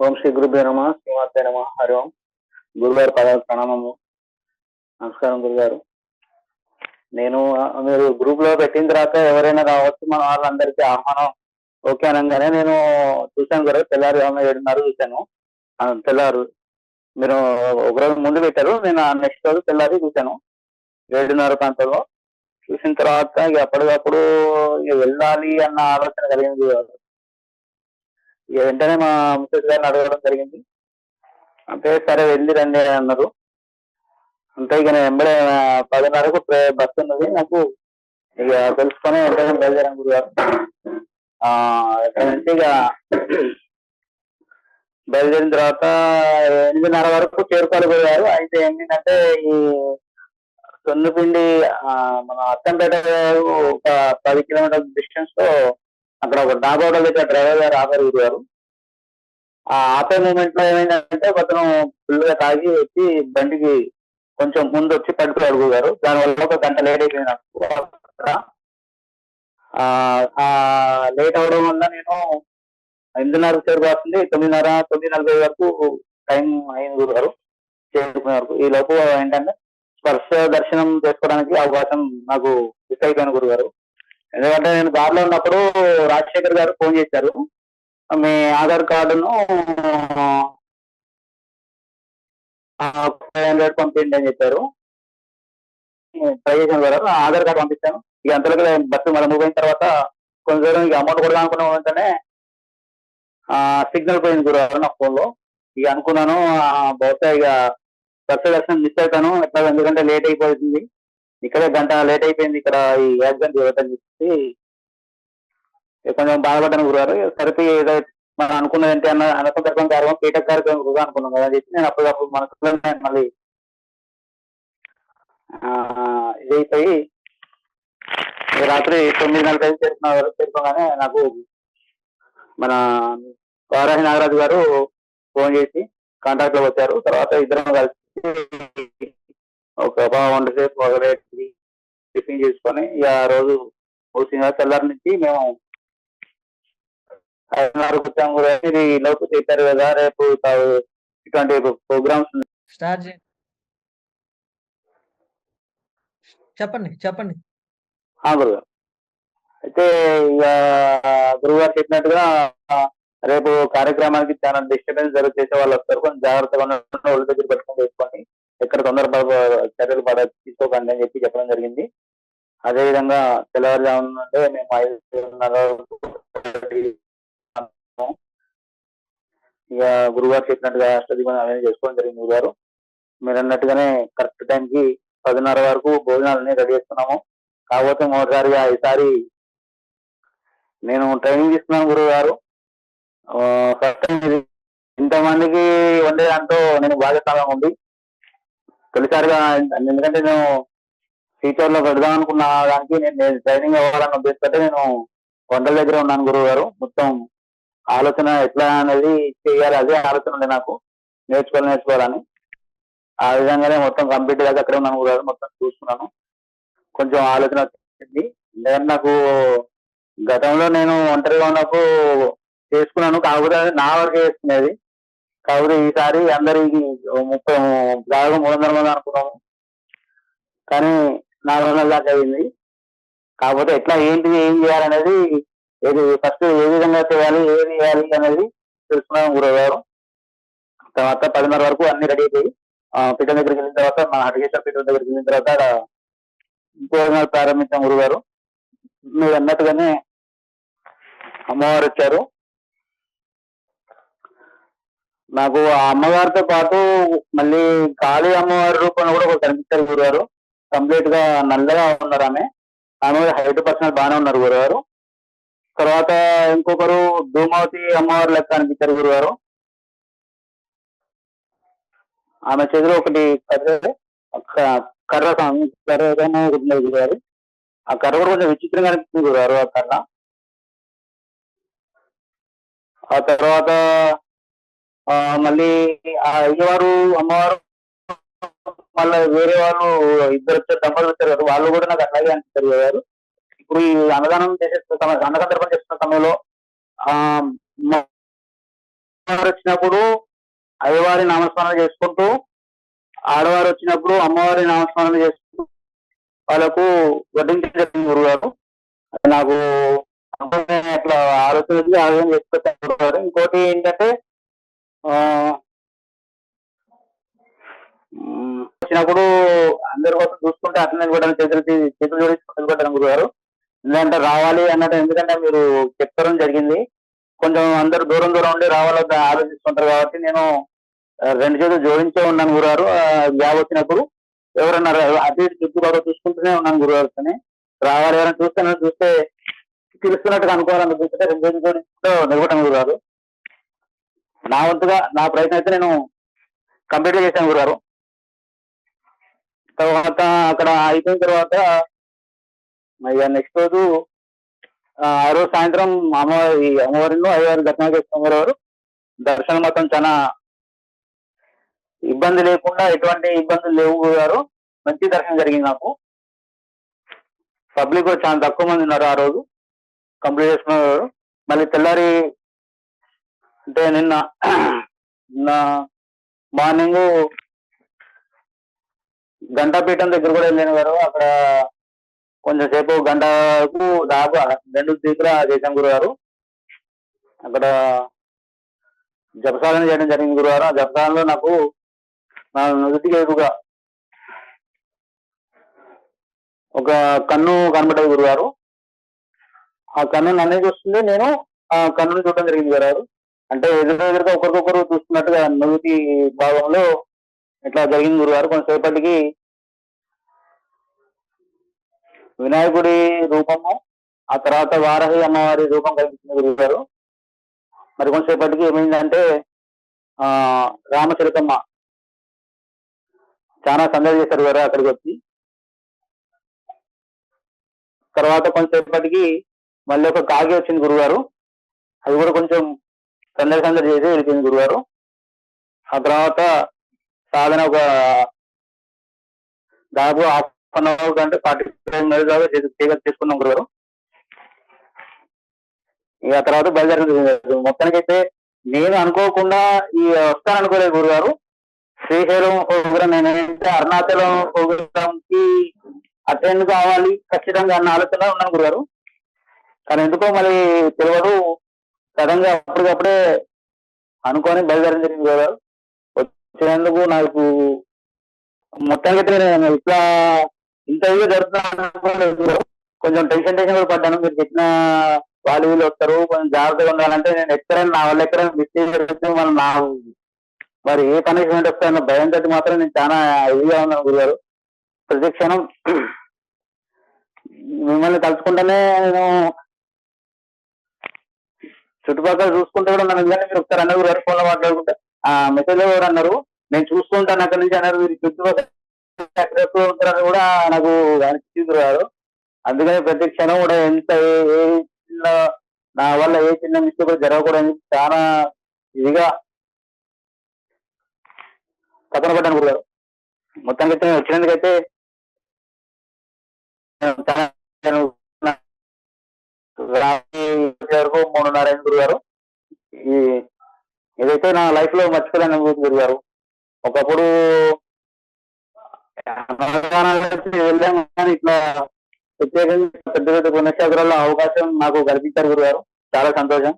ఓం శ్రీ గురుభ్యో నమ శ్రీమాతే నమ హరి ఓం. గురుగారు పద ప్రణామము. నమస్కారం గురుగారు. నేను మీరు గ్రూప్లో పెట్టిన తర్వాత ఎవరైనా రావచ్చు మన వాళ్ళందరికీ ఆహ్వానం. ఓకే అనగానే నేను చూశాను కదా తెల్లారు ఆమె ఏడున్నర చూశాను. తెల్లారు. మీరు ఒకరోజు ముందు పెట్టారు నేను నెక్స్ట్ రోజు తెల్లారి చూశాను. ఏడున్నర ప్రాంతంలో. చూసిన తర్వాత ఇక అప్పటికప్పుడు ఇక వెళ్ళాలి అన్న ఆలోచన కలిగింది. ఇక వెంటనే మా ముసలి గారిని అడగడం జరిగింది. అంటే సరే వెళ్ళి రండి అన్నారు. అంటే ఇక నేను వెంబడే పదిన్నరకు బస్ బస్సు ఉన్నది. నాకు ఇక తెలుసుకొని వెంటనే బయలుదేరాను గురుగారు. ఆ, ఇక్కడ నుంచి ఇక బయలుదేరిన తర్వాత ఎనిమిదిన్నర వరకు చేరుకోవాలి గురుగారు. అయితే ఏంటంటే ఈ సొన్నుపిండి ఆ, మన అత్తంపేట ఒక పది కిలోమీటర్ డిస్టెన్స్లో అక్కడ ఒక డాబా హోటల్ దగ్గర డ్రైవర్ గారు ఆపారు గురుగారు. ఆ ఆపే మూమెంట్లో ఏమైందంటే అతను ఫుల్గా తాగి వచ్చి బండికి కొంచెం ముందు వచ్చి పడిపోయాడు గురుగారు దానివల్ల ఒక గంట లేట్ అయిపోయింది నాకు. లేట్ అవడం వల్ల నేను ఎనిమిదిన్నరకు చేరుకోవాల్సింది తొమ్మిదిన్నర తొమ్మిది నలభై వరకు టైం అయింది గురుగారు. చేరుకునే వరకు. ఈ లోపు ఏంటంటే స్పర్శ దర్శనం చేసుకోవడానికి అవకాశం నాకు మిస్ అయిపోయాను గురుగారు. ఎందుకంటే నేను దారిలో ఉన్నప్పుడు రాజశేఖర్ గారు ఫోన్ చేశారు. మీ ఆధార్ కార్డును ఫైవ్ హండ్రెడ్ పంపించండి అని చెప్పారు. ట్రై చేశాను కదా ఆధార్ కార్డు పంపించాను ఇక అంతలోకి బస్సు మళ్ళీ మూవ్ అయిన తర్వాత కొంచెం ఇక అమౌంట్ కూడా అనుకున్న వెంటనే సిగ్నల్ పోయింది గురు నా ఫోన్లో ఇక అనుకున్నాను బహుశా ఇక బస్సు దర్శనం మిస్ అవుతాను. ఎట్లా ఎందుకంటే లేట్ అయిపోతుంది. ఇక్కడే గంట లేట్ అయిపోయింది ఇక్కడ ఈ యాక్సిడెంట్ జరగదని చెప్పి కొంచెం బాధపడ్డాను గురుగారు సరిపోయి ఏదో మనం అనుకున్నది ఏంటి అన్న అనసందర్భం కార్యక్రమం కీటక కార్యక్రమం కూడా అనుకున్నాం కదా అని చెప్పి నేను అప్పటికప్పుడు మనసులో మళ్ళీ ఇదైపోయి రాత్రి తొమ్మిది నలభై ఐదు చేరుకున్న చేరుకోగానే నాకు మన వారాహి నాగరాజు గారు ఫోన్ చేసి కాంటాక్ట్లో వచ్చారు. తర్వాత ఇద్దరం కలిసి ఒక వంట సేపు ఒక టిఫిన్ చేసుకొని ఇక ఆ రోజు వచ్చిన తెల్లారి నుంచి మేము కూడా. ఇది లోపు కదా రేపు ఇటువంటి ప్రోగ్రామ్స్ స్టార్ట్ చెప్పండి చెప్పండి. గురుగారు అయితే ఇక గురుగారు చెప్పినట్టుగా ఆ, రేపు కార్యక్రమానికి చాలా డిస్టర్బెన్స్ జరుగు చేసే వాళ్ళు వస్తారు. కొంచెం జాగ్రత్తగా ఒళ్ళు దగ్గర పెట్టుకొని చేసుకోండి ఎక్కడ తొందర చర్యలు పడ తీసుకోకండి అని చెప్పి చెప్పడం జరిగింది. అదే విధంగా తెల్లవారుజామున అంటే మేము ఐదున్నర ఇక గురుగారు చెప్పినట్టుగా అష్టదీపం అనేది చేసుకోవడం జరిగింది గురుగారు. మీరు అన్నట్టుగానే కరెక్ట్ టైంకి పదిన్నర వరకు భోజనాలన్నీ రెడీ చేస్తున్నాము. కాకపోతే మొదటిసారిగా ఈసారి నేను ట్రైనింగ్ ఇస్తున్నాను గురువు గారు ఫస్ట్ టైం ఇది. ఇంతమందికి వండే దాంట్లో నేను బాధ్యతగా ఉంది తొలిసారిగా ఎందుకంటే నేను ఫ్యూచర్లో పెడదాం అనుకున్న దానికి నేను ట్రైనింగ్ అవ్వాలని ఉద్దేశంతో నేను వంటల దగ్గర ఉన్నాను గురువు గారు మొత్తం ఆలోచన ఎట్లా అనేది చేయాలి అదే ఆలోచన ఉంది నాకు. నేర్చుకోవాలి నేర్చుకోవాలని. ఆ విధంగానే మొత్తం కంప్లీట్గా అక్కడ ఉన్నాను గురువు మొత్తం చూసుకున్నాను కొంచెం ఆలోచన వచ్చింది. ఎందుకంటే నాకు గతంలో నేను ఒంటరిగా ఉన్నప్పుడు చేసుకున్నాను. కాకపోతే నా వరకు చేసుకునేది. కాకపోతే ఈసారి అందరికి ముప్పై దాదాపు మూడు వందల మంది అనుకున్నాము. కానీ నాలుగు వందల దాకా అయింది. కాకపోతే ఎట్లా ఏంటి ఏం చేయాలనేది ఏది ఫస్ట్ ఏ విధంగా చేయాలి ఏది చేయాలి అనేది తెలుసుకున్నాం గురుగారు తర్వాత పదిన్నర వరకు అన్ని రెడీ అయిపోయి ఆ, పీఠం దగ్గరికి వెళ్ళిన తర్వాత మా హరికేశ్వర పీఠం దగ్గరికి వెళ్ళిన తర్వాత అక్కడ భోజనాలు ప్రారంభించాం గురుగారు మీరు అన్నట్టుగానే అమ్మవారు వచ్చారు. నాకు ఆ అమ్మవారితో పాటు మళ్ళీ కాళీ అమ్మవారి రూపంలో కూడా ఒకరు కనిపించారు గురుగారు కంప్లీట్గా నల్లగా ఉన్నారు ఆమె. ఆమె హైట్ పర్సనల్ బాగానే ఉన్నారు గురుగారు తర్వాత ఇంకొకరు ధూమావతి అమ్మవారు లెక్క అనిపించారు గురుగారు ఆమె చేతిలో ఒకటి కర్ర కర్ర సం- కర్ర గురుగారు ఆ కర్ర కూడా కొంచెం విచిత్రంగా అనిపిస్తుంది గురుగారు ఆ కర్ర. ఆ తర్వాత మళ్ళీ ఆ అయ్యవారు అమ్మవారు మళ్ళీ వేరే వాళ్ళు ఇద్దరు వచ్చారు దంపతులు వచ్చారు వాళ్ళు కూడా నాకు అట్లాగే అనిపిస్తారు గారు ఇప్పుడు ఈ అన్నదానం చేసే సమయం అన్నసందర్భం చేస్తున్న సమయంలో అమ్మవారు వచ్చినప్పుడు అయ్యవారి నామస్మరణ చేసుకుంటూ ఆడవారు వచ్చినప్పుడు అమ్మవారి నామస్మరణ చేసుకుంటూ వాళ్ళకు వడ్డించడం గురువు గారు. నాకు అట్లా ఆలోచన ఆలోచన ఆ విధంగా ఇంకోటి ఏంటంటే వచ్చినప్పుడు అందరి కోసం చూసుకుంటే అట్లనే కూడా చేతులు చేతులు జోడించి నిలబడ్డాను గురుగారు ఎందుకంటే రావాలి అన్నట్టు ఎందుకంటే మీరు చెప్పడం జరిగింది. కొంచెం అందరు దూరం దూరం ఉండి రావాలని ఆలోచిస్తుంటారు కాబట్టి నేను రెండు చేతులు జోడించే ఉన్నాను గురుగారు ఆ, గ్యాప్ వచ్చినప్పుడు ఎవరన్నా అటు ఇటు చుట్టూ కూడా చూసుకుంటూనే ఉన్నాను గురుగారు రావాలి ఎవరైనా చూస్తాను చూస్తే పిలుస్తున్నట్టుగా అనుకోవాలని చూస్తే రెండు చేతులు జోడించుకుంటూ నిలబడ్డాను గురుగారు నా వంతుగా నా ప్రయత్నం అయితే నేను కంప్లీట్ చేశాను గురుగారు తర్వాత అక్కడ అయిపోయిన తర్వాత ఇక నెక్స్ట్ రోజు ఆ రోజు సాయంత్రం అమ్మవారి అమ్మవారిను అయ్యవారి దర్శనం చేసుకున్నారు వారు. దర్శనం మొత్తం చాలా ఇబ్బంది లేకుండా ఎటువంటి ఇబ్బందులు లేవు గారు. మంచి దర్శనం జరిగింది నాకు. పబ్లిక్ చాలా తక్కువ మంది ఉన్నారు ఆ రోజు. కంప్లీట్ చేసుకున్నారు మళ్ళీ తెల్లారి అంటే నిన్న నిన్న మార్నింగ్ గంటాపీఠం దగ్గర కూడా వెళ్ళాను గారు అక్కడ కొంచెం సేపు గంటకు దాదాపు రెండు దిగుల చేశాం గురుగారు. అక్కడ జపసాధన చేయడం జరిగింది గురువారు ఆ జపసాధనలో నాకు నా నుదుటికి ఎదురుగా ఒక కన్ను కనబడ్డది గురుగారు. ఆ కన్ను నన్నే చూస్తుంది నేను ఆ కన్నుని చూడడం జరిగింది గురుగారు. అంటే ఎదురు ఎదురుగా ఒకరికొకరు చూస్తున్నట్టుగా నుదుటి భాగంలో ఇట్లా జరిగింది గురుగారు. కొంతసేపటికి వినాయకుడి రూపము ఆ తర్వాత వారహి అమ్మవారి రూపం కనిపించింది గురుగారు మరి కొంతసేపటికి ఏమైందంటే ఆ రామచరితమ్మ చాలా సందడి చేశారు గారు అక్కడికి వచ్చి. తర్వాత కొంతసేపటికి మళ్ళీ ఒక కాకి వచ్చింది గురుగారు అది కూడా కొంచెం సందడి సందడి చేసి వెళ్ళిపోయింది గురుగారు ఆ తర్వాత సాధన ఒక దాదాపు హాఫ్ అన్ అవర్ కంటే ఫార్టీ ఫైవ్ మినిట్స్ దాకా చేసుకున్నాం గురుగారు ఇక తర్వాత తర్వాత బయలుదేరింది మొత్తానికైతే నేను అనుకోకుండా ఈ వస్తాను అనుకోలేదు గురుగారు శ్రీశైలం ప్రోగ్రామ్ నేనైతే అరుణాచలం ప్రోగ్రామ్కి అటెండ్ కావాలి ఖచ్చితంగా అన్న ఆలోచన ఉన్నాను గురుగారు కానీ ఎందుకో మరి తెలియదు సడన్గా అప్పటికప్పుడే అనుకొని బయలుదేరడం జరిగింది గురుగారు వచ్చినందుకు నాకు మొత్తానికి నేను ఇట్లా ఇంటర్వ్యూ జరుగుతున్నాను కొంచెం టెన్షన్ టెన్షన్ కూడా పడ్డాను. మీరు చెప్పిన వాళ్ళు వీళ్ళు వస్తారు. కొంచెం జాగ్రత్తగా ఉండాలంటే నేను ఎక్కడైనా నా వల్ల ఎక్కడైనా మిస్టేక్ జరుగుతుంది మనం నా మరి ఏ పనిష్మెంట్ వస్తాయన్న భయం తోటి మాత్రం నేను చాలా ఇదిగా ఉన్నాను గురుగారు. ప్రతి క్షణం మిమ్మల్ని తలుచుకుంటేనే నేను చుట్టుపక్కల చూసుకుంటూ కూడా ఉన్నాను. ఎందుకంటే మీరు ఒకసారి అన్నారు గురుగారు ఫోన్లో మాట్లాడుకుంటే ఆ మెసేజ్లో అన్నారు. నేను చూసుకుంటాను అక్కడి నుంచి అన్నారు. మీరు చుట్టుపక్కల కూడా నాకు అనిపించింది గురుగారు అందుకని ప్రతి క్షణం కూడా ఎంత ఏ- చిన్న నా వల్ల ఏ చిన్న మిస్టేక్ కూడా జరగకూడదని చాలా ఇదిగా పక్కన పడ్డాను కూడా మొత్తానికి అయితే నేను వచ్చినందుకైతే నేను వరకు మూడున్నర అయింది గురుగారు. ఈ ఇదైతే నా లైఫ్లో మర్చిపోలేని అనుభూతి గురుగారు ఒకప్పుడు వెళ్ళాము కానీ ఇట్లా ప్రత్యేకంగా పెద్ద పెద్ద పుణ్యక్షేత్రాల్లో అవకాశం నాకు కల్పించారు గురుగారు. చాలా సంతోషం.